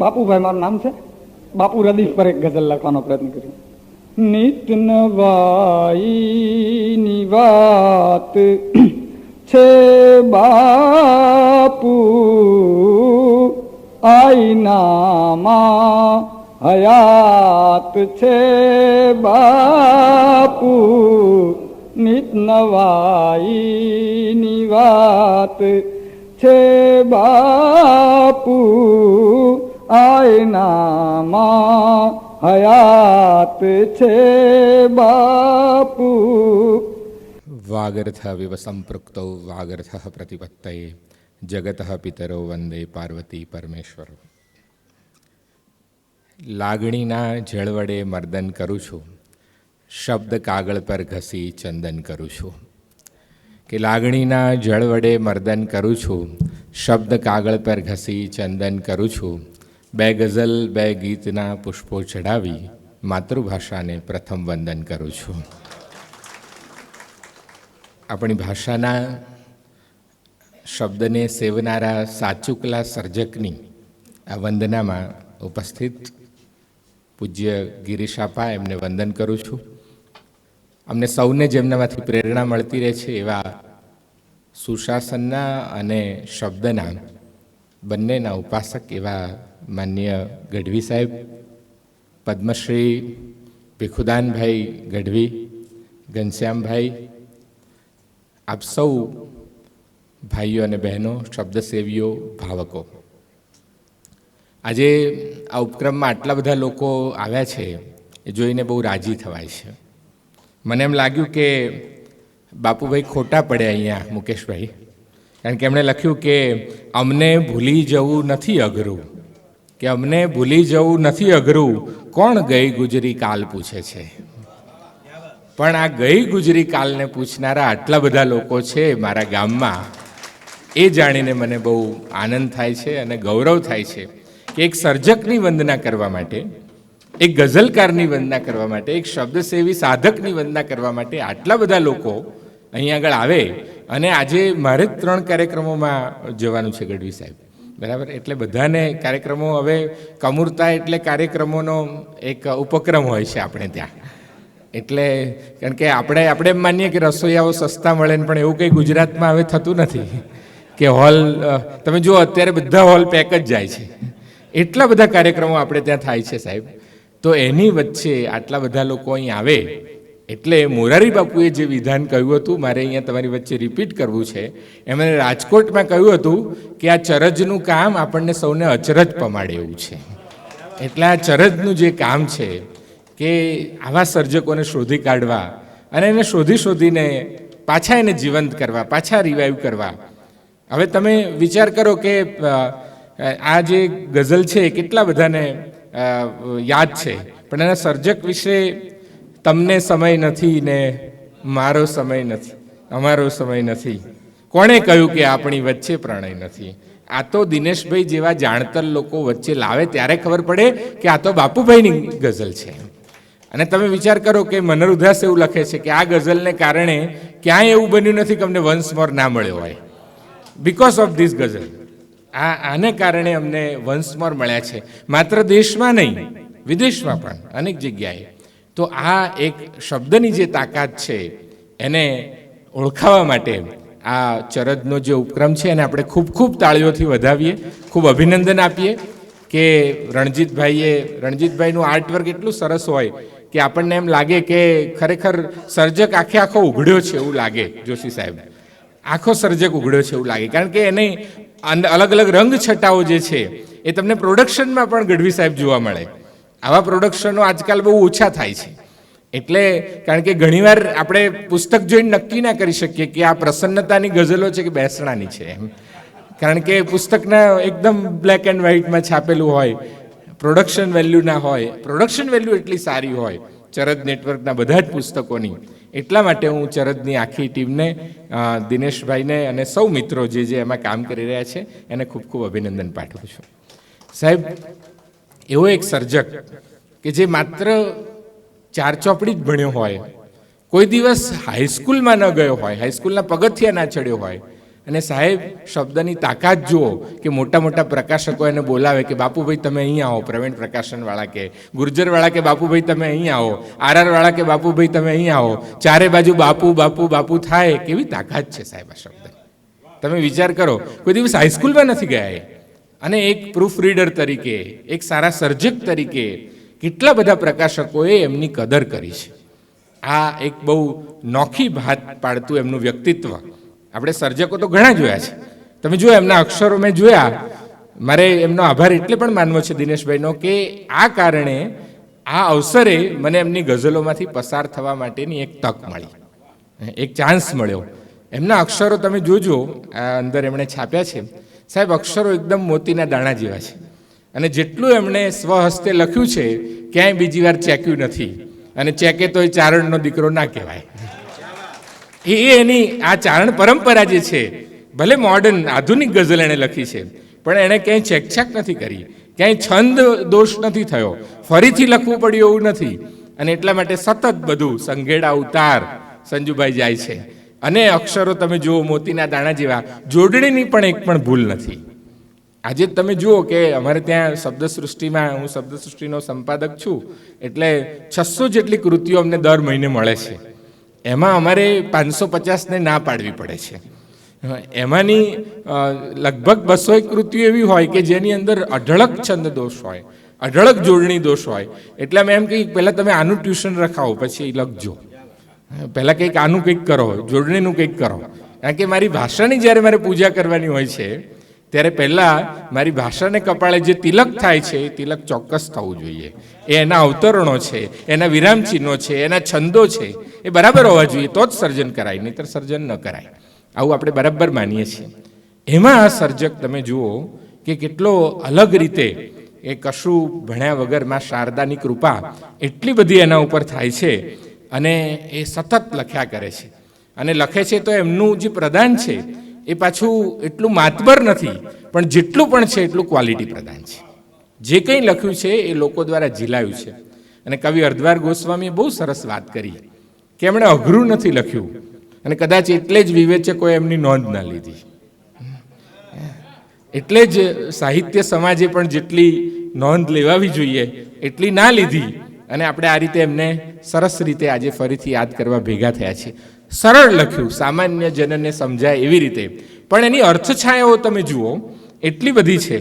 બાપુભાઈ, મારું નામ છે. બાપુ રદીફ પર એક ગઝલ લખવાનો પ્રયત્ન કર્યો. નિત નવાઈની વાત છે બાપુ, આઈનામાં હયાત છે બાપુ. નિત નવાઈની વાત છે બાપુ. આયનામાં હયાત છે બાપુ. વાગર્થ વિવ સંપૃક્તૌ, વાગર્થ પ્રતિપત્તયે. જગત પિતરો વંદે પાર્વતી પરમેશ્વર. લાગણીના જળ વડે મર્દન કરું છું. શબ્દ કાગળ પર ઘસી ચંદન કરું છું. કે લાગણીના જળ વડે મર્દન કરું છું. શબ્દ કાગળ પર ઘસી ચંદન કરું છું. બે ગઝલ, બે ગીતના પુષ્પો ચડાવી માતૃભાષાને પ્રથમ વંદન કરું છું. આપણી ભાષાના શબ્દને સેવનારા સાચુકલા સર્જકની આ વંદનામાં ઉપસ્થિત પૂજ્ય ગિરીશાપા એમને વંદન કરું છું. અમને સૌને જેમનામાંથી પ્રેરણા મળતી રહે છે એવા સુશાસનના અને શબ્દના બંનેના ઉપાસક એવા માન્ય ગઢવી સાહેબ, પદ્મશ્રી ભીખુદાનભાઈ ગઢવી, ઘનશ્યામભાઈ, આપ સૌ ભાઈઓ અને બહેનો, શબ્દસેવીઓ, ભાવકો. આજે આ ઉપક્રમમાં આટલા બધા લોકો આવ્યા છે, એ જોઈને બહુ રાજી થવાય છે. મને એમ લાગ્યું કે બાપુભાઈ ખોટા પડ્યા અહીંયા, મુકેશભાઈ. કારણ કે એમણે લખ્યું કે અમને ભૂલી જવું નથી અઘરું. કે અમને ભૂલી જવું નથી અઘરું. કોણ ગઈ ગુજરી કાલ પૂછે છે? પણ આ ગઈ ગુજરી કાલને પૂછનારા આટલા બધા લોકો છે મારા ગામમાં. એ જાણીને મને બહુ આનંદ થાય છે અને ગૌરવ થાય છે કે એક સર્જકની વંદના કરવા માટે, એક ગઝલકારની વંદના કરવા માટે, એક શબ્દસેવી સાધકની વંદના કરવા માટે આટલા બધા લોકો અહીં આગળ આવે. અને આજે મારે ત્રણ કાર્યક્રમોમાં જવાનું છે ગઢવી સાહેબ. બરાબર? એટલે બધાને કાર્યક્રમો હવે કમૂરતા એટલે કાર્યક્રમોનો એક ઉપક્રમ હોય છે આપણે ત્યાં. એટલે કારણ કે આપણે આપણે એમ માનીએ કે રસોઈયાઓ સસ્તા મળે ને પણ એવું કંઈ ગુજરાતમાં હવે થતું નથી કે હોલ તમે જુઓ, અત્યારે બધા હોલ પેક જ જાય છે. એટલા બધા કાર્યક્રમો આપણે ત્યાં થાય છે સાહેબ. તો એની વચ્ચે આટલા બધા લોકો અહીં આવે એટલે મોરારી બાપુએ જે વિધાન કહ્યું હતું, મારે અહીંયા તમારી વચ્ચે રિપીટ કરવું છે. એમણે રાજકોટમાં કહ્યું હતું કે આ ચરજનું કામ આપણને સૌને અચરજ પમાડે એવું છે. એટલે આ ચરજનું જે કામ છે કે આવા સર્જકોને શોધી કાઢવા અને એને શોધી શોધીને પાછા એને જીવંત કરવા, પાછા રિવાઈવ કરવા. હવે તમે વિચાર કરો કે આ જે ગઝલ છે કેટલા બધાને યાદ છે. પણ એના સર્જક વિશે તમને સમય નથી ને મારો સમય નથી, અમારો સમય નથી. કોણે કહ્યું કે આપણી વચ્ચે પ્રણય નથી? આ તો દિનેશભાઈ જેવા જાણતર લોકો વચ્ચે લાવે ત્યારે ખબર પડે કે આ તો બાપુભાઈની ગઝલ છે. અને તમે વિચાર કરો કે મનર ઉદાસ એવું લખે છે કે આ ગઝલને કારણે ક્યાંય એવું બન્યું નથી કે અમને વન્સ મોર ના મળ્યો હોય. બિકોઝ ઓફ ધીસ ગઝલ. આ, આને કારણે અમને વન્સ મોર મળ્યા છે. માત્ર દેશમાં નહીં, વિદેશમાં પણ અનેક જગ્યાએ. તો આ એક શબ્દની જે તાકાત છે, એને ઓળખાવા માટે આ ચરદનો જે ઉપક્રમ છે, એને આપણે ખૂબ ખૂબ તાળીઓથી વધાવીએ, ખૂબ અભિનંદન આપીએ કે રણજીતભાઈએ, રણજીતભાઈનું આર્ટવર્ક એટલું સરસ હોય કે આપણને એમ લાગે કે ખરેખર સર્જક આખે આખો ઉઘડ્યો છે એવું લાગે, જોશી સાહેબ. આખો સર્જક ઉઘડ્યો છે એવું લાગે. કારણ કે એને અલગ અલગ રંગ છટાઓ જે છે, એ તમને પ્રોડક્શનમાં પણ ગઢવી સાહેબ જોવા મળે. આવા પ્રોડક્શનો આજકાલ બહુ ઓછા થાય છે. એટલે કારણ કે ઘણીવાર આપણે પુસ્તક જોઈને નક્કી ના કરી શકીએ કે આ પ્રસન્નતાની ગઝલો છે કે બેસણાની છે એમ. કારણ કે પુસ્તકના એકદમ બ્લેક એન્ડ વ્હાઇટમાં છાપેલું હોય પ્રોડક્શન વેલ્યુ ના હોય પ્રોડક્શન વેલ્યુ એટલી સારી હોય, ચરદ નેટવર્કના બધા જ પુસ્તકોની. એટલા માટે હું ચરદની આખી ટીમને દિનેશભાઈને અને સૌ મિત્રો જે જે એમાં કામ કરી રહ્યા છે, એને ખૂબ ખૂબ અભિનંદન પાઠવું છું. સાહેબ, એવો એક સર્જક કે જે માત્ર ચાર ચોપડી જ ભણ્યો હોય. કોઈ દિવસ હાઈસ્કૂલમાં ન ગયો હોય હાઈસ્કૂલના પગથિયા ના ચડ્યો હોય. અને સાહેબ, શબ્દની તાકાત જુઓ કે મોટા મોટા પ્રકાશકો એને બોલાવે કે, બાપુભાઈ, તમે અહીં આવો, પ્રવીણ પ્રકાશનવાળા કે ગુર્જરવાળા કે, બાપુભાઈ, તમે અહીં આવો આરઆરવાળા કે, બાપુભાઈ, તમે અહીં આવો. ચારે બાજુ બાપુ બાપુ બાપુ થાય, કેવી તાકાત છે સાહેબ આ શબ્દ. તમે વિચાર કરો, કોઈ દિવસ હાઈસ્કૂલમાં નથી ગયા અને એક પ્રૂફ રીડર તરીકે, એક સારા સર્જક તરીકે કેટલા બધા પ્રકાશકોએ એમની કદર કરી છે. આ એક બહુ નોખી ભાત પાડતું એમનું વ્યક્તિત્વ. આપણે સર્જકો તો ઘણા જોયા છે. તમે જુઓ એમના અક્ષરો મેં જોયા. મારે એમનો આભાર એટલે પણ માનવો છે દિનેશભાઈનો કે આ કારણે આ અવસરે મને એમની ગઝલોમાંથી પસાર થવા માટેની એક તક મળી. એક ચાન્સ મળ્યો. એમના અક્ષરો તમે જોજો. અંદર એમણે છાપ્યા છે. સાહેબ, અક્ષરો એકદમ મોતીના દાણા જેવા છે. અને જેટલું એમણે સ્વહસ્તે લખ્યું છે, ક્યાંય બીજી વાર ચેક્યું નથી. અને ચેકે તો એ ચારણનો દીકરો ના કહેવાય. એ એની આ ચારણ પરંપરા જે છે, ભલે મોડર્ન આધુનિક ગઝલ એણે લખી છે, પણ એણે ક્યાંય ચેકછાક નથી કરી. ક્યાંય છંદ દોષ નથી થયો. ફરીથી લખવું પડ્યું એવું નથી. અને એટલા માટે સતત બધું સંઘેડા ઉતાર સંજુભાઈ જાય છે. અને અક્ષરો તમે જુઓ, મોતીના દાણા જેવા. જોડણીની પણ એક પણ ભૂલ નથી. આજે તમે જુઓ કે અમારે ત્યાં શબ્દસૃષ્ટિમાં, હું શબ્દસૃષ્ટિનો સંપાદક છું, એટલે છસો જેટલી કૃતિઓ અમને દર મહિને મળે છે. એમાં અમારે પાંચસો પચાસને ના પાડવી પડે છે. એમાંની લગભગ બસો એક કૃતિઓ એવી હોય કે જેની અંદર અઢળક છંદ દોષ હોય, અઢળક જોડણી દોષ હોય. એટલે અમે એમ કહી પહેલાં તમે આનું ટ્યુશન રખાવો, પછી લખજો. પહેલાં કંઈક આનું કંઈક કરો, જોડણીનું કંઈક કરો. કારણ કે મારી ભાષાની જ્યારે મારે પૂજા કરવાની હોય છે ત્યારે પહેલાં મારી ભાષાને કપાળે જે તિલક થાય છે, એ તિલક ચોક્કસ થવું જોઈએ. એ એના અવતરણો છે, એના વિરામચિહ્નો છે, એના છંદો છે, એ બરાબર હોવા જોઈએ, તો જ સર્જન કરાય, નહીતર સર્જન ન કરાય. આવું આપણે બરાબર માનીએ છીએ. એમાં આ સર્જક તમે જુઓ કે કેટલો અલગ રીતે એ કશું ભણ્યા વગરમાં શારદાની કૃપા એટલી બધી એના ઉપર થાય છે અને એ સતત લખ્યા કરે છે. અને લખે છે તો એમનું જે પ્રદાન છે એ પાછું એટલું માતબર નથી, પણ જેટલું પણ છે એટલું ક્વોલિટી પ્રદાન છે. જે કંઈ લખ્યું છે એ લોકો દ્વારા ઝીલાયું છે. અને કવિ અર્ધવાર ગોસ્વામીએ બહુ સરસ વાત કરી, કે એમણે અઘરું નથી લખ્યું, અને કદાચ એટલે જ વિવેચકોએ એમની નોંધ ના લીધી. એટલે જ સાહિત્ય સમાજે પણ જેટલી નોંધ લેવાવી જોઈએ, એટલી ના લીધી, અને આપણે આ રીતે એમને સરસ રીતે આજે ફરીથી યાદ કરવા ભેગા થયા છે સરળ લખ્યું, સામાન્ય જનને સમજાય એવી રીતે. પણ એની અર્થછાયાઓ તમે જુઓ, એટલી બધી છે.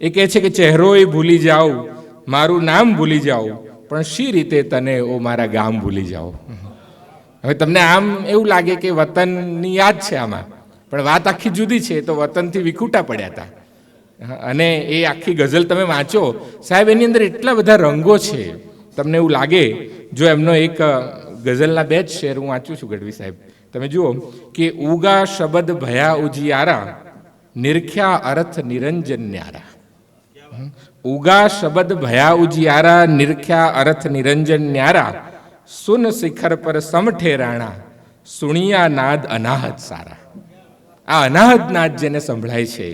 એ કહે છે કે ચહેરો એ ભૂલી જાઓ, મારું નામ ભૂલી જાઓ, પણ શી રીતે તને ઓ મારા ગામ ભૂલી જાઓ? હવે તમને આમ એવું લાગે કે વતનની યાદ છે આમાં. પણ વાત આખી જુદી છે, તો વતનથી વિખૂટા પડ્યા હતા અને એ આખી ગઝલ તમે વાંચો, સાહેબ, એની અંદર એટલા બધા રંગો છે. તમને એવું લાગે, જો એમનો એક ગઝલના બે જ શેર હું વાંચું છું, ગઢવી સાહેબ. તમે જુઓ કે ઉગા શબદ ભયા ઉજિયારા, નિરખ્યા અર્થ નિરંજન ન્યારા ઉગા શબદ ભયા ઉજિયારા, નિરખ્યા અર્થ નિરંજન ન્યારા સુન શિખર પર સમઠે રાણા, સુણિયા નાદ અનાહત સારા. આ અનાહત નાદ જેને સંભળાય છે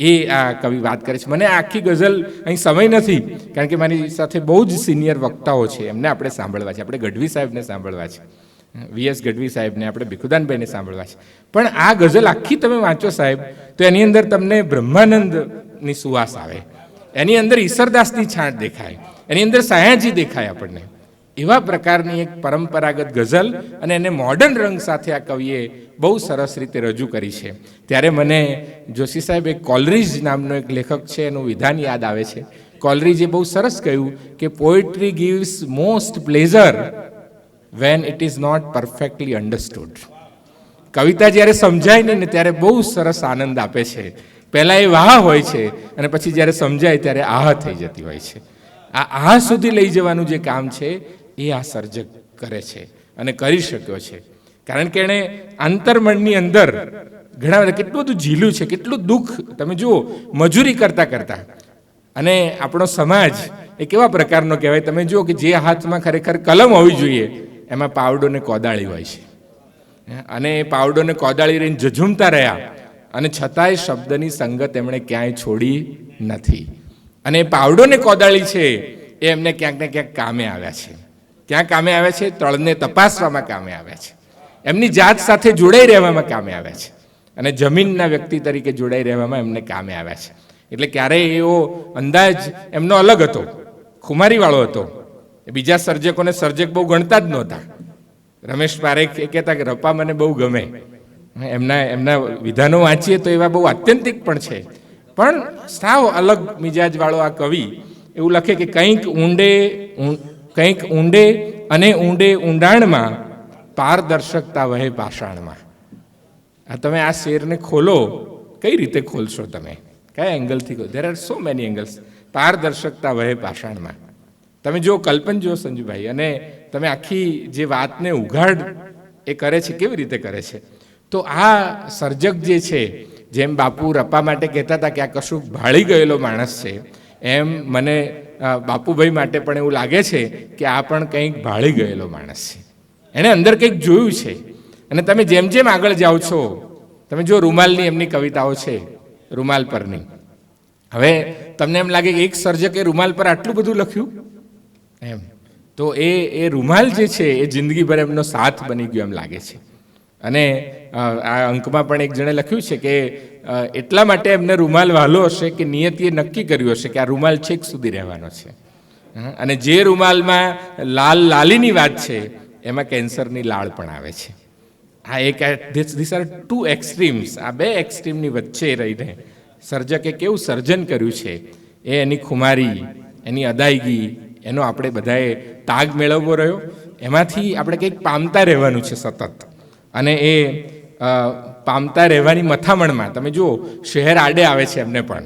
એ આ કવિ વાત કરે છે. મને આખી ગઝલ અહીં સમય નથી, કારણ કે મારી સાથે બહુ જ સિનિયર વક્તાઓ છે. એમને આપણે સાંભળવા છે. આપણે ગઢવી સાહેબને સાંભળવા છે. વીએસ ગઢવી સાહેબને, આપણે ભીખુદાનભાઈને સાંભળવા છે. પણ આ ગઝલ આખી તમે વાંચો સાહેબ, તો એની અંદર તમને બ્રહ્માનંદની સુવાસ આવે. એની અંદર ઈશ્વરદાસની છાંટ દેખાય. એની અંદર સાયાજી દેખાય આપણને. એવા પ્રકારની એક પરંપરાગત ગઝલ અને એને મોડર્ન રંગ સાથે આ કવિએ બહુ સરસ રીતે રજૂ કરી છે. ત્યારે મને જોશી સાહેબ એક કોલરીજ નામનો એક લેખક છે, એનું વિધાન યાદ આવે છે. કોલરીજે બહુ સરસ કહ્યું કે poetry gives most pleasure when it is not perfectly understood કવિતા જ્યારે સમજાય ને ત્યારે બહુ સરસ આનંદ આપે છે. પહેલાં એ વાહ હોય છે અને પછી જ્યારે સમજાય ત્યારે આહ થઈ જતી હોય છે. આ આહ સુધી લઈ જવાનું જે કામ છે એ આ સર્જક કરે છે અને કરી શક્યો છે. કારણ કે એણે આંતરમણની અંદર ઘણા બધા કેટલું બધું ઝીલું છે, કેટલું દુઃખ, તમે જુઓ, મજૂરી કરતા કરતા. અને આપણો સમાજ એ કેવા પ્રકારનો કહેવાય? તમે જુઓ કે જે હાથમાં ખરેખર કલમ હોવી જોઈએ, એમાં પાવડો ને કોદાળી હોય છે. અને એ પાવડોને કોદાળી રહીને ઝઝૂમતા રહ્યા. અને છતાંય શબ્દની સંગત એમણે ક્યાંય છોડી નથી. અને પાવડો ને કોદાળી છે, એ એમને ક્યાંક ને ક્યાંક કામે આવ્યા છે. ક્યાં કામે આવે છે, તળને તપાસવામાં કામે આવ્યા છે. એમની જાત સાથે જોડાઈ રહેવામાં કામે આવ્યા છે. અને જમીનના વ્યક્તિ તરીકે જોડાઈ રહેવામાં એમને કામે આવ્યા છે. એટલે ક્યારેય એવો અંદાજ એમનો અલગ હતો. ખુમારીવાળો હતો. એ બીજા સર્જકોને સર્જક બહુ ગણતા જ નહોતા. રમેશ પારેખ એ કહેતા કે રપ્પા મને બહુ ગમે. એમના એમના વિધાનો વાંચીએ તો એવા બહુ આત્યંતિક પણ છે. પણ સાવ અલગ મિજાજવાળો આ કવિ એવું લખે કે કંઈક ઊંડે કંઈક ઊંડે અને ઊંડે ઊંડાણમાં પારદર્શકતા વહે પાષાણમાં આ તમે આ શેરને ખોલો. કઈ રીતે ખોલશો તમે? કયા એંગલથી ખોલો? There are so many angles પારદર્શકતા વહે પાષાણમાં તમે જો કલ્પન જો સંજુભાઈ, અને તમે આખી જે વાતને ઉઘાડ એ કરે છે, કેવી રીતે કરે છે? તો આ સર્જક જે છે, જેમ બાપુ રપ્પા માટે કહેતા હતા કે આ કશું ભાળી ગયેલો માણસ છે, એમ મને બાપુભાઈ માટે પણ એવું લાગે છે કે આ પણ કંઈક ભાળી ગયેલો માણસ છે. એણે અંદર કંઈક જોયું છે. અને તમે જેમ જેમ આગળ જાઓ છો, તમે જો રૂમાલની એમની કવિતાઓ છે, રૂમાલ પરની. હવે તમને એમ લાગે કે એક સર્જકે રૂમાલ પર આટલું બધું લખ્યું? એમ. તો એ એ રૂમાલ જે છે, એ જિંદગીભર એમનો સાથ બની ગયો એમ લાગે છે. અને આ અંકમાં પણ એક જણે લખ્યું છે કે એટલા માટે એમને રૂમાલ વહાલો હશે કે નિયતિએ નક્કી કર્યું હશે કે આ રૂમાલ છેક સુધી રહેવાનો છે. અને જે રૂમાલમાં લાલ લાલીની વાત છે, એમાં કેન્સરની લાળ પણ આવે છે. આ એક ધીસ આર ટુ એક્સ્ટ્રીમ્સ આ બે એક્સ્ટ્રીમની વચ્ચે રહીને સર્જકે કેવું સર્જન કર્યું છે, એ એની ખુમારી, એની અદાયગી, એનો આપણે બધાએ તાગ મેળવવો રહ્યો. એમાંથી આપણે કંઈક પામતા રહેવાનું છે સતત. અને એ પામતા રહેવાની મથામણમાં. તમે જુઓ, શહેર આડે આવે છે એમને પણ.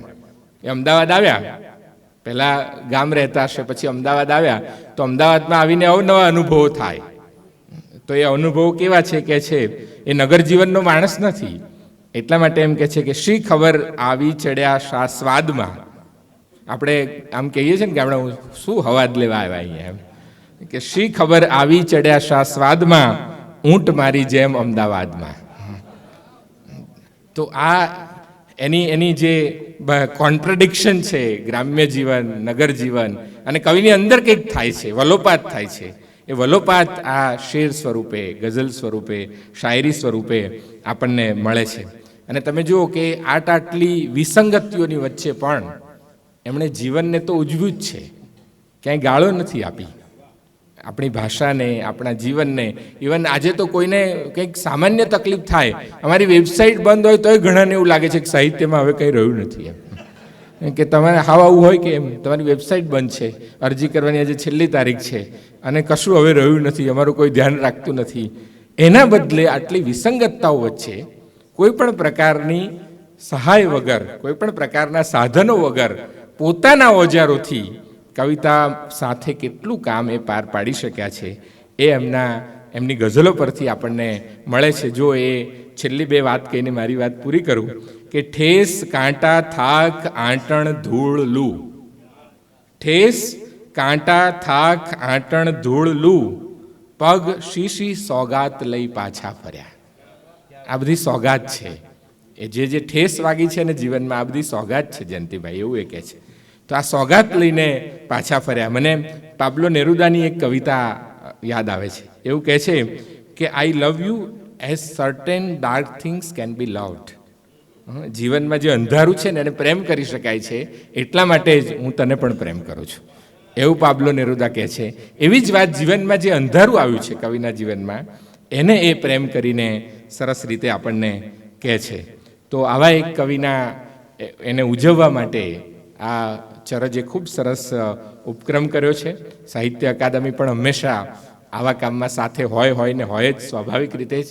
એ અમદાવાદ આવ્યા. પહેલાં ગામ રહેતા હશે, પછી અમદાવાદ આવ્યા. તો અમદાવાદમાં આવીને અવનવા અનુભવો થાય. તો એ અનુભવો કેવા છે? કે છે, એ નગર જીવનનો માણસ નથી. એટલા માટે એમ કે છે કે શી ખબર આવી ચડ્યા શા સ્વાદમાં. આપણે આમ કહીએ છીએ ને કે આપણે શું હવાદ લેવા આવ્યા અહીંયા એમ. કે શી ખબર આવી ચડ્યા શા સ્વાદમાં. ઊંટ મારી જેમ અમદાવાદમાં. તો આ એની એની જે કોન્ટ્રડિક્શન છે, ગ્રામ્ય જીવન, નગર જીવન, અને કવિની અંદર કંઈક થાય છે, વલોપાત થાય છે, એ વલોપાત આ શેર સ્વરૂપે, ગઝલ સ્વરૂપે, શાયરી સ્વરૂપે આપણને મળે છે. અને તમે જુઓ કે આટ આટલી વિસંગતિઓની વચ્ચે પણ એમણે જીવનને તો ઉજવ્યું જ છે. ક્યાંય ગાળો નથી આપી. આપણી ભાષાને, આપણા જીવનને. ઇવન આજે તો કોઈને કંઈક સામાન્ય તકલીફ થાય, અમારી વેબસાઇટ બંધ હોય તોય ઘણાને એવું લાગે છે કે સાહિત્યમાં હવે કંઈ રહ્યું નથી એમ. કે તમારે હાવ આવું હોય કે એમ? તમારી વેબસાઇટ બંધ છે, અરજી કરવાની આજે છેલ્લી તારીખ છે, અને કશું હવે રહ્યું નથી, અમારું કોઈ ધ્યાન રાખતું નથી. એના બદલે આટલી વિસંગતતાઓ વચ્ચે કોઈ પણ પ્રકારની સહાય વગર કોઈ પણ પ્રકારના સાધનો વગર પોતાના ઓજારોથી કવિતા સાથે કેટલું કામ એ પાર પાડી શક્યા છે. એ એમના, એમની ગઝલો પરથી આપણને મળે છે. જો એ છેલ્લી બે વાત કહીને મારી વાત પૂરી કરું, કે ઠેસ કાંટા થાક આંટણ ધૂળ લૂ. ઠેસ કાંટા થાક આંટણ ધૂળ લૂ. પગ શીશી સોગાત લઈ પાછા ફર્યા. આ બધી સોગાત છે. એ જે જે ઠેસ વાગી છે ને જીવનમાં, આ બધી સોગાત છે જયંતિભાઈ, એવું એ કહે છે. તો આ સોગાત લઈને પાછા ફર્યા. મને પાબ્લો નેરુદાની એક કવિતા યાદ આવે છે. એવું કહે છે કે I love you as certain dark things can be loved જીવનમાં જે અંધારું છે ને, એને પ્રેમ કરી શકાય છે. એટલા માટે જ હું તને પણ પ્રેમ કરું છું. એવું પાબ્લો નેરુદા કહે છે. એવી જ વાત જીવનમાં જે અંધારું આવ્યું છે, કવિના જીવનમાં, એને એ પ્રેમ કરીને સરસ રીતે આપણને કહે છે. તો આવા એક કવિના એને ઉજવવા માટે આ ચરજે ખૂબ સરસ ઉપક્રમ કર્યો છે. સાહિત્ય અકાદમી પણ હંમેશા આવા કામમાં સાથે હોય હોય ને હોય જ સ્વાભાવિક રીતે જ.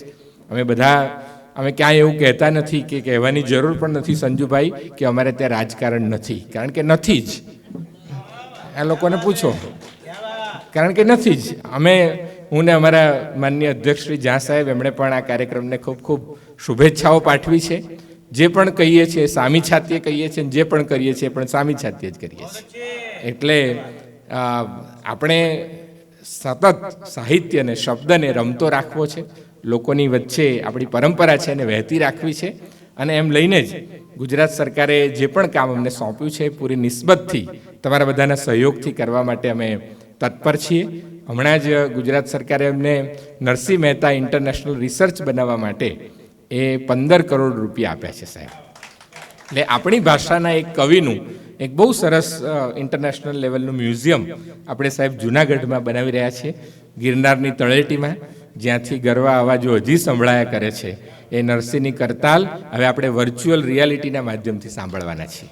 અમે બધા, અમે ક્યાંય એવું કહેતા નથી કે કહેવાની જરૂર પણ નથી સંજુભાઈ કે અમારે ત્યાં રાજકારણ નથી. કારણ કે નથી જ. આ લોકોને પૂછો. કારણ કે નથી જ. અમે, હું ને અમારા માનનીય અધ્યક્ષ શ્રી ઝા સાહેબ એમણે પણ આ કાર્યક્રમને ખૂબ ખૂબ શુભેચ્છાઓ પાઠવી છે. જે પણ કહીએ છીએ, સામી છાતીએ કહીએ છીએ જે પણ કરીએ છીએ, પણ સામી છાતીએ જ કરીએ છીએ. એટલે આપણે સતત સાહિત્યને શબ્દને રમતો રાખવો છે. લોકોની વચ્ચે આપણી પરંપરા છે એને વહેતી રાખવી છે. અને એમ લઈને જ ગુજરાત સરકારે જે પણ કામ અમને સોંપ્યું છે, પૂરી નિસ્બતથી તમારા બધાના સહયોગથી કરવા માટે અમે તત્પર છીએ. હમણાં જ ગુજરાત સરકારે અમને નરસિંહ મહેતા ઇન્ટરનેશનલ રિસર્ચ બનાવવા માટે એ પંદર કરોડ રૂપિયા આપ્યા છે સાહેબ. એટલે આપણી ભાષાના એક કવિનું એક બહુ સરસ ઇન્ટરનેશનલ લેવલનું મ્યુઝિયમ આપણે સાહેબ જુનાગઢમાં બનાવી રહ્યા છીએ. ગિરનારની તળેટીમાં, જ્યાંથી ગરવા અવાજો હજી સંભળાયા કરે છે. એ નરસિંહની કરતાલ હવે આપણે વર્ચ્યુઅલ રિયાલિટીના માધ્યમથી સાંભળવાના છીએ.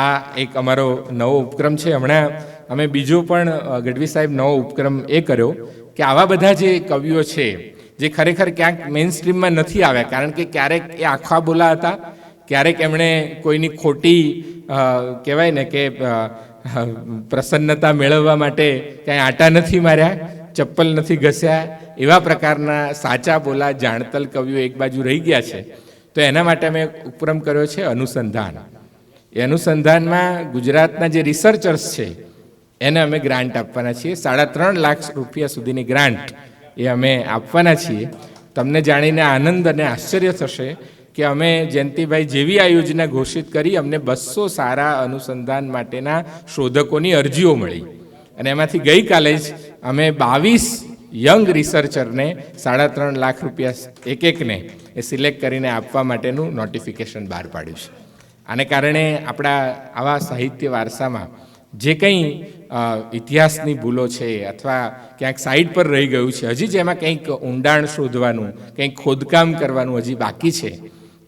આ એક અમારો નવો ઉપક્રમ છે. હમણાં અમે બીજો પણ ગઢવી સાહેબ નવો ઉપક્રમ એ કર્યો કે આવા બધા જે કવિઓ છે જે ખરેખર ક્યાંક મેઇન સ્ટ્રીમમાં નથી આવ્યા. કારણ કે ક્યારેક એ આખા બોલા હતા, ક્યારેક એમણે કોઈની ખોટી કહેવાય ને કે પ્રસન્નતા મેળવવા માટે ક્યાંય આટા નથી માર્યા, ચપ્પલ નથી ઘસ્યા, એવા પ્રકારના સાચા બોલા, જાણતલ કવિઓ એક બાજુ રહી ગયા છે. તો એના માટે અમે ઉપક્રમ કર્યો છે અનુસંધાન. એ અનુસંધાનમાં ગુજરાતના જે રિસર્ચર્સ છે, એને અમે ગ્રાન્ટ આપવાના છીએ. સાડા ત્રણ લાખ રૂપિયા સુધીની ગ્રાન્ટ એ અમે આપવાના છીએ. તમને જાણીને આનંદ અને આશ્ચર્ય થશે કે અમે જયંતિભાઈ જેવી આ યોજના ઘોષિત કરી અમને બસો સારા અનુસંધાન માટેના શોધકોની અરજીઓ મળી. અને એમાંથી ગઈકાલે જ અમે બાવીસ યંગ રિસર્ચરને સાડા ત્રણ લાખ રૂપિયા એક એકને એ સિલેક્ટ કરીને આપવા માટેનું નોટિફિકેશન બહાર પાડ્યું છે. આને કારણે આપણા આવા સાહિત્ય વારસામાં જે કંઈ ઇતિહાસની ભૂલો છે અથવા ક્યાંક સાઈડ પર રહી ગયું છે, હજી જેમાં કંઈક ઊંડાણ શોધવાનું, કંઈક ખોદકામ કરવાનું હજી બાકી છે,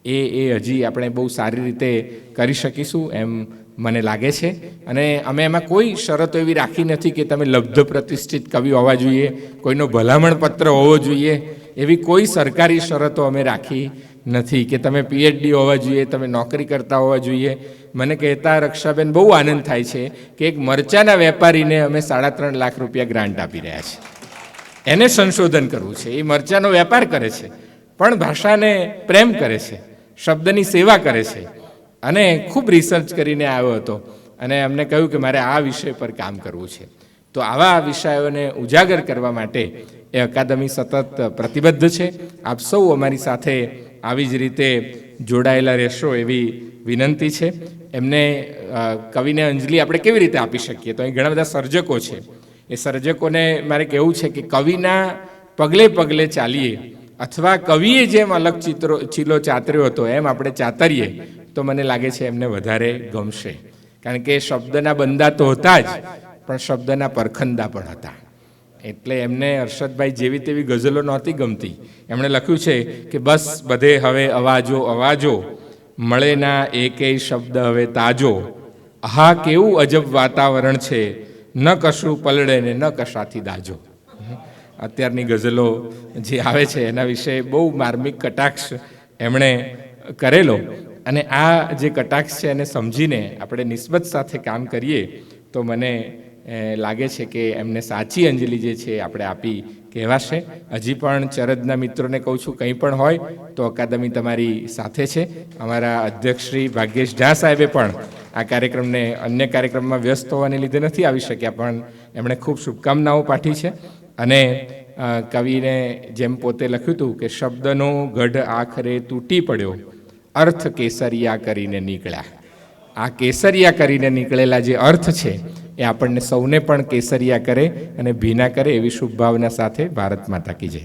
એ એ હજી આપણે બહુ સારી રીતે કરી શકીશું એમ મને લાગે છે. અને અમે એમાં કોઈ શરતો એવી રાખી નથી કે તમે લબ્ધ પ્રતિષ્ઠિત કવિ હોવા જોઈએ, કોઈનો ભલામણ પત્ર હોવો જોઈએ, એવી કોઈ સરકારી શરતો અમે રાખી નથી કે તમે પીએચડી હોવા જોઈએ, તમે નોકરી કરતા હોવા જોઈએ. મને કહેતા રક્ષાબેન, બહુ આનંદ થાય છે કે એક મરચાના વેપારીને અમે સાડા ત્રણ લાખ રૂપિયા ગ્રાન્ટ આપી રહ્યા છીએ એને સંશોધન કરવું છે. એ મરચાનો વેપાર કરે છે, પણ ભાષાને પ્રેમ કરે છે, શબ્દની સેવા કરે છે. અને ખૂબ રિસર્ચ કરીને આવ્યો હતો અને અમને કહ્યું કે મારે આ વિષય પર કામ કરવું છે. તો આવા વિષયોને ઉજાગર કરવા માટે એ અકાદમી સતત પ્રતિબદ્ધ છે. આપ સૌ અમારી સાથે આવી જ રીતે જોડાયેલા રહેશો એવી વિનંતી છે. એમને કવિને અંજલિ આપણે કેવી રીતે આપી શકીએ? તો અહીં ઘણા બધા સર્જકો છે. એ સર્જકોને મારે કહેવું છે કે કવિના પગલે પગલે ચાલીએ અથવા કવિએ જેમ અલગ ચિત્રો, ચીલો ચાતર્યો હતો એમ આપણે ચાતરીએ તો મને લાગે છે એમને વધારે ગમશે. કારણ કે શબ્દના બંદા તો હતા જ, પણ શબ્દના પરખંદા પણ હતા. એટલે એમને હર્ષદભાઈ જેવી તેવી ગઝલો નહોતી ગમતી. એમણે લખ્યું છે કે બસ બધે હવે અવાજો અવાજો. મળે ના એકેય શબ્દ હવે તાજો. હા કેવું અજબ વાતાવરણ છે. ન કશું પલળે ને ન કશાથી દાજો. અત્યારની ગઝલો જે આવે છે એના વિશે બહુ માર્મિક કટાક્ષ એમણે કરેલો. અને આ જે કટાક્ષ છે એને સમજીને આપણે નિસ્બત સાથે કામ કરીએ તો મને લાગે છે કે એમને સાચી અંજલિ જે છે આપણે આપી કહેવાશે. હજી પણ ચરદના મિત્રોને કહું છું, કંઈ પણ હોય તો અકાદમી તમારી સાથે છે. અમારા અધ્યક્ષ શ્રી ભાગ્યેશ ઝા સાહેબે પણ આ કાર્યક્રમને અન્ય કાર્યક્રમમાં વ્યસ્ત હોવાને લીધે નથી આવી શક્યા, પણ એમણે ખૂબ શુભકામનાઓ પાઠવી છે. અને કવિને જેમ પોતે લખ્યું હતું કે, શબ્દનો ગઢ આખરે તૂટી પડ્યો, અર્થ કેસરિયા કરીને નીકળ્યા. આ કેસરિયા કરીને નીકળેલા જે અર્થ છે એ આપણને સૌને પણ કેસરિયા કરે અને ભીના કરે એવી શુભભાવના સાથે ભારત માતા કી જય.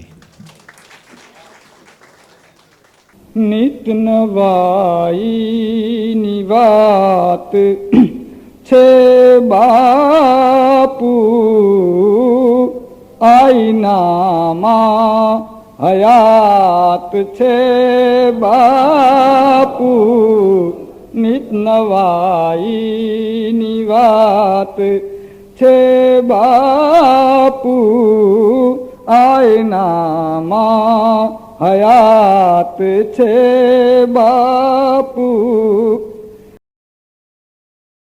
નિત નવાઈની વાત છે બાપુ, આઈનામાં હયાત છે બાપુ. નિત નવાઈની વાત છે બાપુ આયનામાં હયાત છે બાપુ